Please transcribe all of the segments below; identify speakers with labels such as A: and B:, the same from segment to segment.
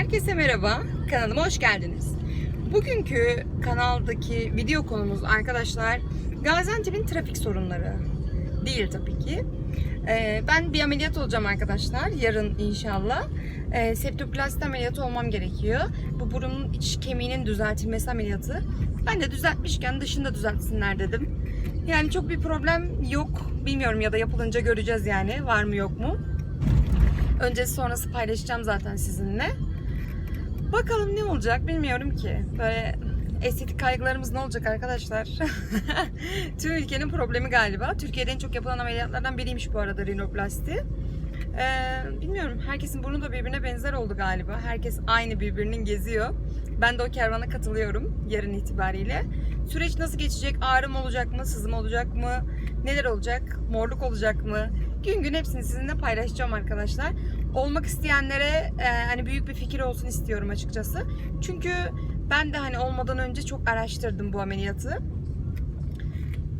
A: Herkese merhaba, kanalıma hoş geldiniz. Bugünkü kanaldaki video konumuz arkadaşlar Gaziantep'in trafik sorunları. Değil tabii ki. Ee, ben bir ameliyat olacağım arkadaşlar yarın inşallah. Ee, septoplasti ameliyatı olmam gerekiyor. Bu burunun iç kemiğinin düzeltilmesi ameliyatı. Ben de düzeltmişken dışında düzeltsinler dedim. Yani çok bir problem yok. Bilmiyorum ya da yapılınca göreceğiz yani var mı yok mu. Öncesi sonrası paylaşacağım zaten sizinle. Bakalım ne olacak bilmiyorum ki. Böyle estetik kaygılarımız ne olacak arkadaşlar? Tüm ülkenin problemi galiba. Türkiye'de en çok yapılan ameliyatlardan biriymiş bu arada rinoplasti. Ee, bilmiyorum. Herkesin burnu da birbirine benzer oldu galiba. Herkes aynı birbirinin geziyor. Ben de o kervana katılıyorum yarın itibariyle. Süreç nasıl geçecek? Ağrım olacak mı? Sızım olacak mı? Neler olacak? Morluk olacak mı? Gün gün hepsini sizinle paylaşacağım arkadaşlar. Olmak isteyenlere e, hani büyük bir fikir olsun istiyorum açıkçası. Çünkü ben de hani olmadan önce çok araştırdım bu ameliyatı.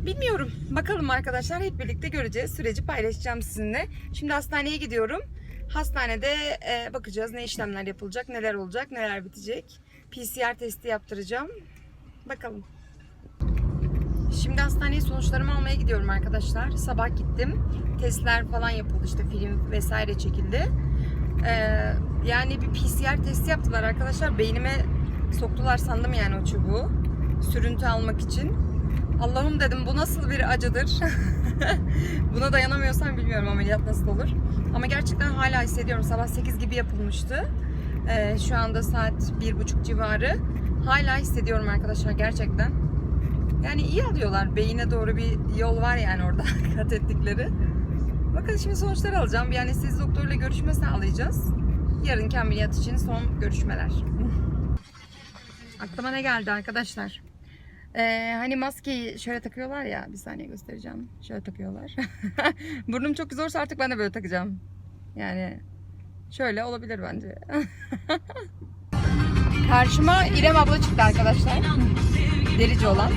A: Bilmiyorum. Bakalım arkadaşlar hep birlikte göreceğiz. Süreci paylaşacağım sizinle. Şimdi hastaneye gidiyorum. Hastanede e, bakacağız ne işlemler yapılacak, neler olacak, neler bitecek. PCR testi yaptıracağım. Bakalım. Şimdi hastaneye sonuçlarımı almaya gidiyorum arkadaşlar. Sabah gittim. Testler falan yapıldı işte film vesaire çekildi. Ee, yani bir PCR testi yaptılar arkadaşlar. Beynime soktular sandım yani o çubuğu. Sürüntü almak için. Allah'ım dedim bu nasıl bir acıdır. Buna dayanamıyorsam bilmiyorum ameliyat nasıl olur. Ama gerçekten hala hissediyorum. Sabah 8 gibi yapılmıştı. Ee, şu anda saat 1.30 civarı. Hala hissediyorum arkadaşlar gerçekten. Yani iyi alıyorlar. Beyine doğru bir yol var yani orada kat ettikleri. Bakın şimdi sonuçları alacağım. Bir anestezi doktoruyla görüşme sağlayacağız. Yarınki ameliyat için son görüşmeler. Aklıma ne geldi arkadaşlar? Ee, hani maskeyi şöyle takıyorlar ya. Bir saniye göstereceğim. Şöyle takıyorlar. Burnum çok zorsa artık ben de böyle takacağım. Yani şöyle olabilir bence. Karşıma İrem abla çıktı arkadaşlar. Delici olan.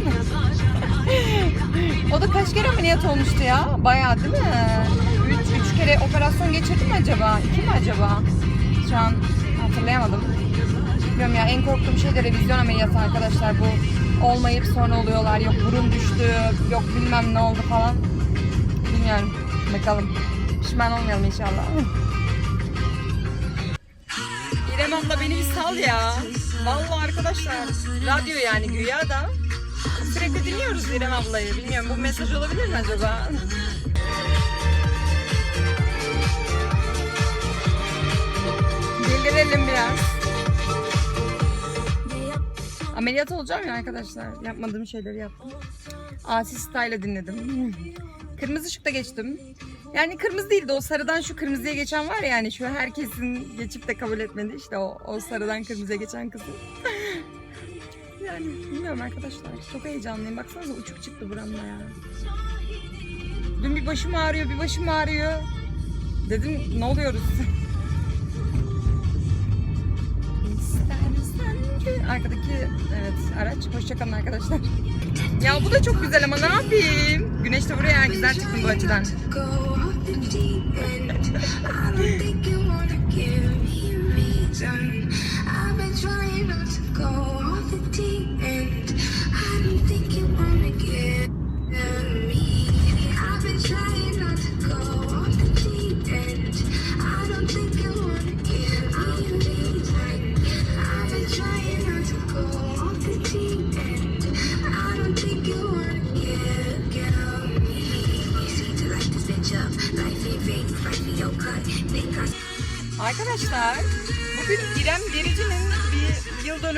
A: o da kaç kere ameliyat olmuştu ya? Bayağı değil mi? Üç, üç kere operasyon geçirdi mi acaba? İki mi acaba? Şu an hatırlayamadım. Bilmiyorum ya en korktuğum şey de revizyon ameliyatı arkadaşlar. Bu olmayıp sonra oluyorlar. Yok burun düştü, yok bilmem ne oldu falan. Bilmiyorum. Bakalım. Pişman olmayalım inşallah. İrem abla beni bir sal ya. Vallahi arkadaşlar. Radyo yani güya da. Sürekli dinliyoruz İrem ablayı. Bilmiyorum bu mesaj olabilir mi acaba? Bildirelim biraz. Ameliyat olacağım ya arkadaşlar. Yapmadığım şeyleri yaptım. Asi Style'ı dinledim. Kırmızı ışıkta geçtim. Yani kırmızı değildi o sarıdan şu kırmızıya geçen var ya yani şu herkesin geçip de kabul etmedi işte o, o sarıdan kırmızıya geçen kızı. yani bilmiyorum arkadaşlar çok heyecanlıyım baksanıza uçuk çıktı buramda ya. Dün bir başım ağrıyor bir başım ağrıyor. Dedim ne oluyoruz? Arkadaki evet araç hoşçakalın arkadaşlar. Ya bu da çok güzel ama ne yapayım? Güneş de buraya güzel çıktım bu açıdan.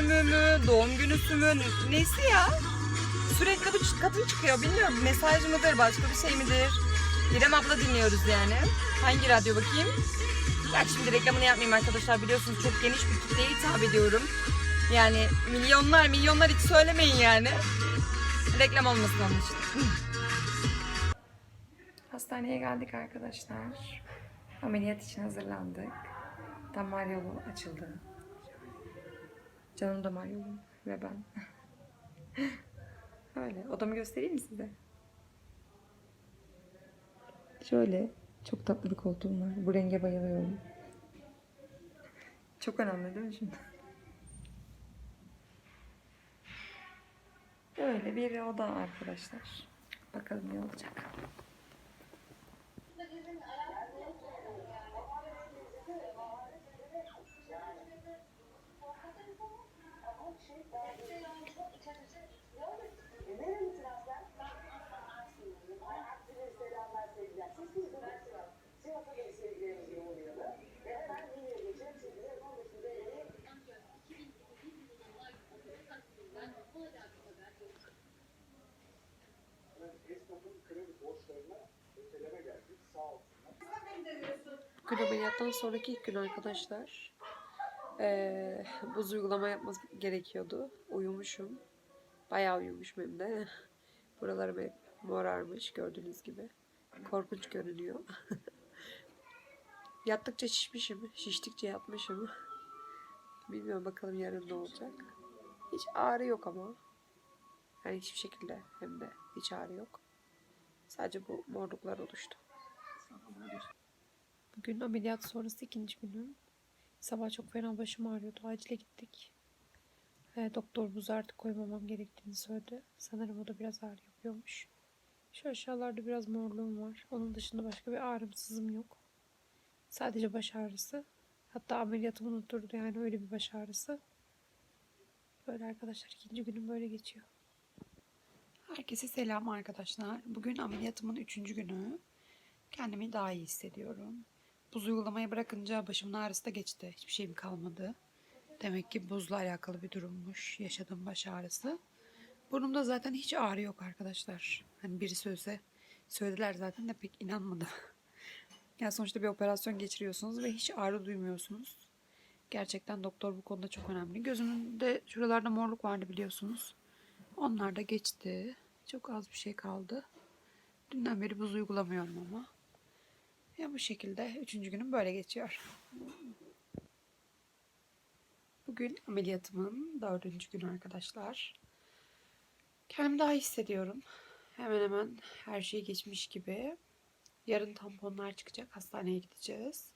A: Dönümü mü, doğum günüsü mü, neyse ya. Sürekli bu kadın çıkıyor bilmiyorum mesaj mıdır, başka bir şey midir? İrem abla dinliyoruz yani. Hangi radyo bakayım? Gerçi şimdi reklamını yapmayayım arkadaşlar biliyorsunuz çok geniş bir kitleye hitap ediyorum. Yani milyonlar milyonlar hiç söylemeyin yani. Reklam olmasın onun için. Hastaneye geldik arkadaşlar. Ameliyat için hazırlandık. Damar yolu açıldı. Canım damar yolu ve ben. Öyle. Odamı göstereyim size? Şöyle. Çok tatlı bir koltuğum var. Bu renge bayılıyorum. Çok önemli değil mi şimdi? Böyle bir oda arkadaşlar. Bakalım ne olacak. Bugün ameliyattan sonraki ilk gün arkadaşlar. Ee, buz uygulama yapmamız gerekiyordu. Uyumuşum. Bayağı uyumuşum hem de. Buralarım hep morarmış gördüğünüz gibi. Korkunç görünüyor. Yattıkça şişmişim. Şiştikçe yatmışım. Bilmiyorum bakalım yarın ne olacak. Hiç ağrı yok ama. Yani hiçbir şekilde hem de hiç ağrı yok. Sadece bu morluklar oluştu. Bugün ameliyat sonrası ikinci günüm. Sabah çok fena başım ağrıyordu. Acile gittik. E, doktor buz artık koymamam gerektiğini söyledi. Sanırım o da biraz ağrı yapıyormuş. Şu aşağılarda biraz morluğum var. Onun dışında başka bir ağrımsızım yok. Sadece baş ağrısı. Hatta ameliyatımı unutturdu yani öyle bir baş ağrısı. Böyle arkadaşlar ikinci günüm böyle geçiyor. Herkese selam arkadaşlar. Bugün ameliyatımın üçüncü günü. Kendimi daha iyi hissediyorum. Buz uygulamayı bırakınca başımın ağrısı da geçti. Hiçbir şeyim kalmadı. Demek ki buzla alakalı bir durummuş. Yaşadığım baş ağrısı. Burnumda zaten hiç ağrı yok arkadaşlar. Hani biri söylese söylediler zaten de pek inanmadım. yani sonuçta bir operasyon geçiriyorsunuz ve hiç ağrı duymuyorsunuz. Gerçekten doktor bu konuda çok önemli. Gözümde şuralarda morluk vardı biliyorsunuz. Onlar da geçti. Çok az bir şey kaldı. Dünden beri buz uygulamıyorum ama. Ya bu şekilde üçüncü günüm böyle geçiyor. Bugün ameliyatımın dördüncü günü arkadaşlar. Kendimi daha hissediyorum. Hemen hemen her şey geçmiş gibi. Yarın tamponlar çıkacak. Hastaneye gideceğiz.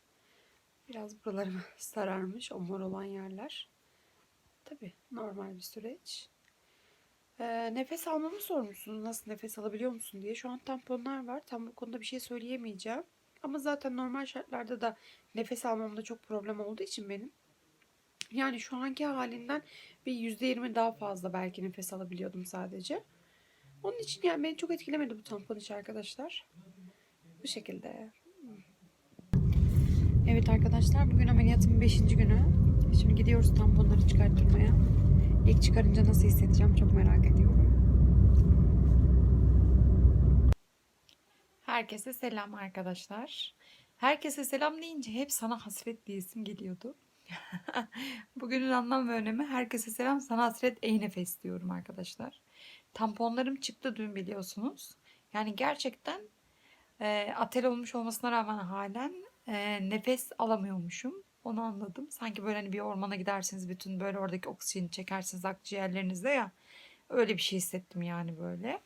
A: Biraz buralarım sararmış. O mor olan yerler. Tabii normal bir süreç. Ee, nefes almamı sormuşsunuz. Nasıl nefes alabiliyor musun diye. Şu an tamponlar var. Tam bu konuda bir şey söyleyemeyeceğim. Ama zaten normal şartlarda da nefes almamda çok problem olduğu için benim. Yani şu anki halinden bir %20 daha fazla belki nefes alabiliyordum sadece. Onun için yani beni çok etkilemedi bu tampon işi arkadaşlar. Bu şekilde. Evet arkadaşlar bugün ameliyatımın 5. günü. Şimdi gidiyoruz tamponları çıkarttırmaya. İlk çıkarınca nasıl hissedeceğim çok merak ediyorum. Herkese selam arkadaşlar. Herkese selam deyince hep sana hasret diyesim geliyordu. Bugünün anlam ve önemi herkese selam sana hasret ey nefes diyorum arkadaşlar. Tamponlarım çıktı dün biliyorsunuz. Yani gerçekten e, atel olmuş olmasına rağmen halen e, nefes alamıyormuşum. Onu anladım. Sanki böyle hani bir ormana gidersiniz bütün böyle oradaki oksijeni çekersiniz akciğerlerinizde ya. Öyle bir şey hissettim yani böyle.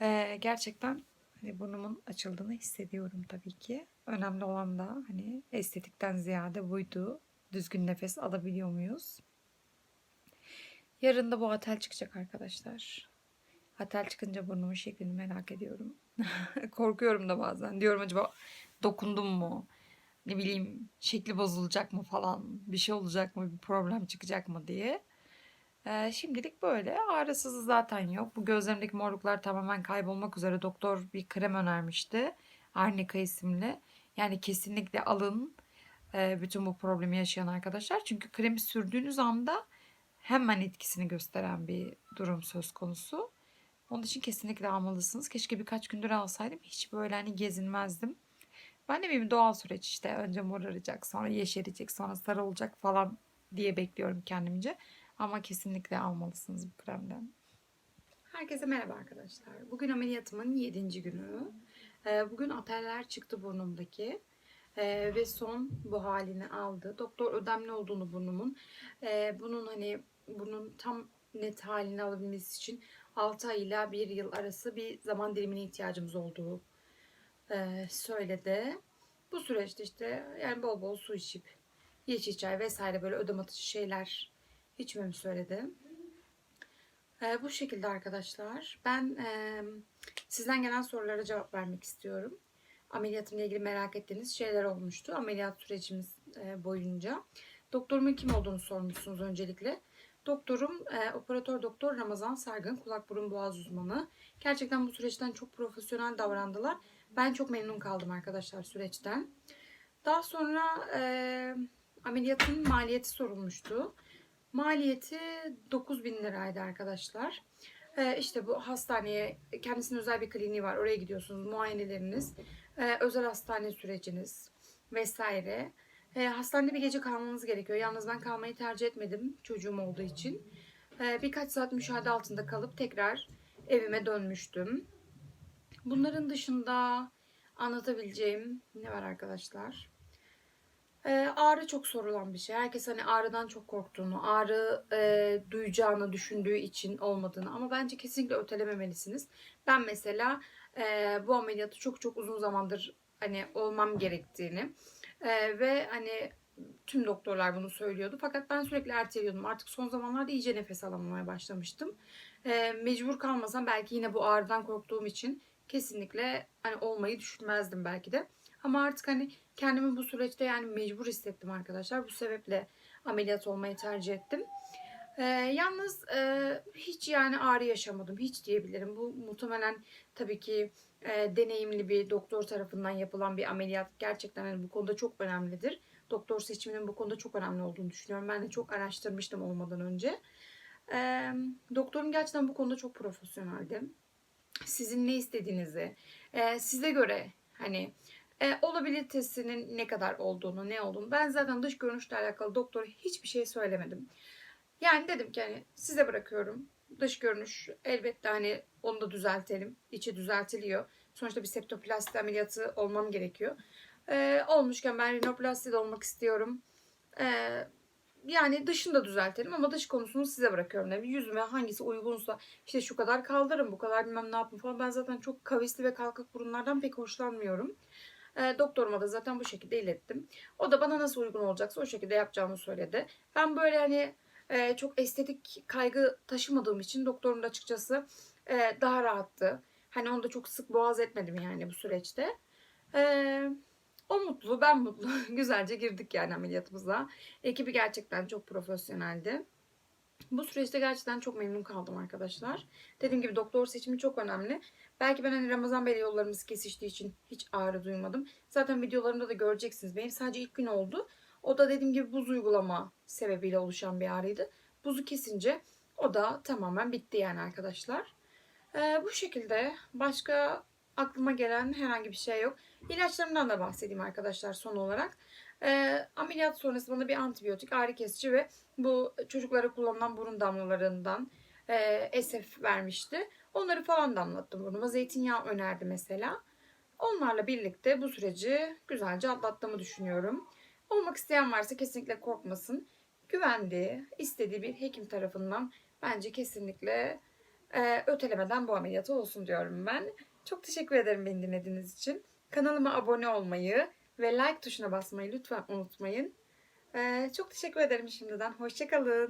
A: E, gerçekten hani burnumun açıldığını hissediyorum tabii ki. Önemli olan da hani estetikten ziyade buydu. Düzgün nefes alabiliyor muyuz? Yarın da bu atel çıkacak arkadaşlar. Atel çıkınca burnumun şeklini merak ediyorum. Korkuyorum da bazen. Diyorum acaba dokundum mu? Ne bileyim şekli bozulacak mı falan? Bir şey olacak mı? Bir problem çıkacak mı diye. Ee, şimdilik böyle. Ağrısız zaten yok. Bu gözlerimdeki morluklar tamamen kaybolmak üzere. Doktor bir krem önermişti. Arnika isimli. Yani kesinlikle alın e, bütün bu problemi yaşayan arkadaşlar. Çünkü kremi sürdüğünüz anda hemen etkisini gösteren bir durum söz konusu. Onun için kesinlikle almalısınız. Keşke birkaç gündür alsaydım. Hiç böyle hani gezinmezdim. Ben de benim doğal süreç işte. Önce moraracak, sonra yeşerecek, sonra sarı olacak falan diye bekliyorum kendimce. Ama kesinlikle almalısınız bu kremden. Herkese merhaba arkadaşlar. Bugün ameliyatımın 7. günü. Ee, Bugün ateller çıktı burnumdaki. Ee, ve son bu halini aldı. Doktor ödemli olduğunu burnumun. Ee, bunun hani bunun tam net halini alabilmesi için 6 ay ile 1 yıl arası bir zaman dilimine ihtiyacımız olduğu e, söyledi. Bu süreçte işte yani bol bol su içip yeşil çay vesaire böyle ödem atıcı şeyler içmemi söyledi. Ee, bu şekilde arkadaşlar. Ben e, sizden gelen sorulara cevap vermek istiyorum. Ameliyatımla ilgili merak ettiğiniz şeyler olmuştu. Ameliyat sürecimiz e, boyunca. Doktorumun kim olduğunu sormuşsunuz öncelikle. Doktorum e, operatör doktor Ramazan Sargın, kulak burun boğaz uzmanı. Gerçekten bu süreçten çok profesyonel davrandılar. Ben çok memnun kaldım arkadaşlar süreçten. Daha sonra e, ameliyatın maliyeti sorulmuştu. Maliyeti 9000 liraydı arkadaşlar. E, işte bu hastaneye, kendisinin özel bir kliniği var. Oraya gidiyorsunuz. Muayeneleriniz, e, özel hastane süreciniz vesaire. E, hastanede bir gece kalmanız gerekiyor. Yalnız ben kalmayı tercih etmedim çocuğum olduğu için. E, birkaç saat müşahede altında kalıp tekrar evime dönmüştüm. Bunların dışında anlatabileceğim ne var arkadaşlar? E, ağrı çok sorulan bir şey. Herkes hani ağrıdan çok korktuğunu, ağrı e, duyacağını düşündüğü için olmadığını ama bence kesinlikle ötelememelisiniz. Ben mesela e, bu ameliyatı çok çok uzun zamandır hani olmam gerektiğini e, ve hani tüm doktorlar bunu söylüyordu. Fakat ben sürekli erteliyordum. Artık son zamanlarda iyice nefes alamamaya başlamıştım. E, mecbur kalmasam belki yine bu ağrıdan korktuğum için kesinlikle hani olmayı düşünmezdim belki de. Ama artık hani kendimi bu süreçte yani mecbur hissettim arkadaşlar. Bu sebeple ameliyat olmayı tercih ettim. Ee, yalnız e, hiç yani ağrı yaşamadım. Hiç diyebilirim. Bu muhtemelen tabii ki e, deneyimli bir doktor tarafından yapılan bir ameliyat. Gerçekten hani bu konuda çok önemlidir. Doktor seçiminin bu konuda çok önemli olduğunu düşünüyorum. Ben de çok araştırmıştım olmadan önce. E, doktorum gerçekten bu konuda çok profesyoneldi. Sizin ne istediğinizi, e, size göre hani e, olabilitesinin ne kadar olduğunu, ne olduğunu. Ben zaten dış görünüşle alakalı doktora hiçbir şey söylemedim. Yani dedim ki hani size bırakıyorum. Dış görünüş elbette hani onu da düzeltelim. İçi düzeltiliyor. Sonuçta bir septoplasti ameliyatı olmam gerekiyor. E, olmuşken ben rinoplasti de olmak istiyorum. E, yani dışını da düzeltelim ama dış konusunu size bırakıyorum dedim. Yüzüme hangisi uygunsa işte şu kadar kaldırın bu kadar bilmem ne yapın falan. Ben zaten çok kavisli ve kalkık burunlardan pek hoşlanmıyorum. E, doktoruma da zaten bu şekilde ilettim. O da bana nasıl uygun olacaksa o şekilde yapacağımı söyledi. Ben böyle hani e, çok estetik kaygı taşımadığım için doktorum da açıkçası e, daha rahattı. Hani onu da çok sık boğaz etmedim yani bu süreçte. E, o mutlu, ben mutlu. Güzelce girdik yani ameliyatımıza. Ekibi gerçekten çok profesyoneldi. Bu süreçte gerçekten çok memnun kaldım arkadaşlar. Dediğim gibi doktor seçimi çok önemli. Belki ben hani Ramazan Bey'le yollarımız kesiştiği için hiç ağrı duymadım. Zaten videolarımda da göreceksiniz. Benim sadece ilk gün oldu. O da dediğim gibi buz uygulama sebebiyle oluşan bir ağrıydı. Buzu kesince o da tamamen bitti yani arkadaşlar. Ee, bu şekilde başka aklıma gelen herhangi bir şey yok. İlaçlarımdan da bahsedeyim arkadaşlar son olarak. Ee, ameliyat sonrası bana bir antibiyotik, ağrı kesici ve bu çocuklara kullanılan burun damlalarından e, SF vermişti. Onları falan damlattım burnuma. Zeytinyağı önerdi mesela. Onlarla birlikte bu süreci güzelce atlattığımı düşünüyorum. Olmak isteyen varsa kesinlikle korkmasın. Güvendiği, istediği bir hekim tarafından bence kesinlikle e, ötelemeden bu ameliyatı olsun diyorum ben. Çok teşekkür ederim beni dinlediğiniz için. Kanalıma abone olmayı ve like tuşuna basmayı lütfen unutmayın. E, çok teşekkür ederim şimdiden. Hoşçakalın.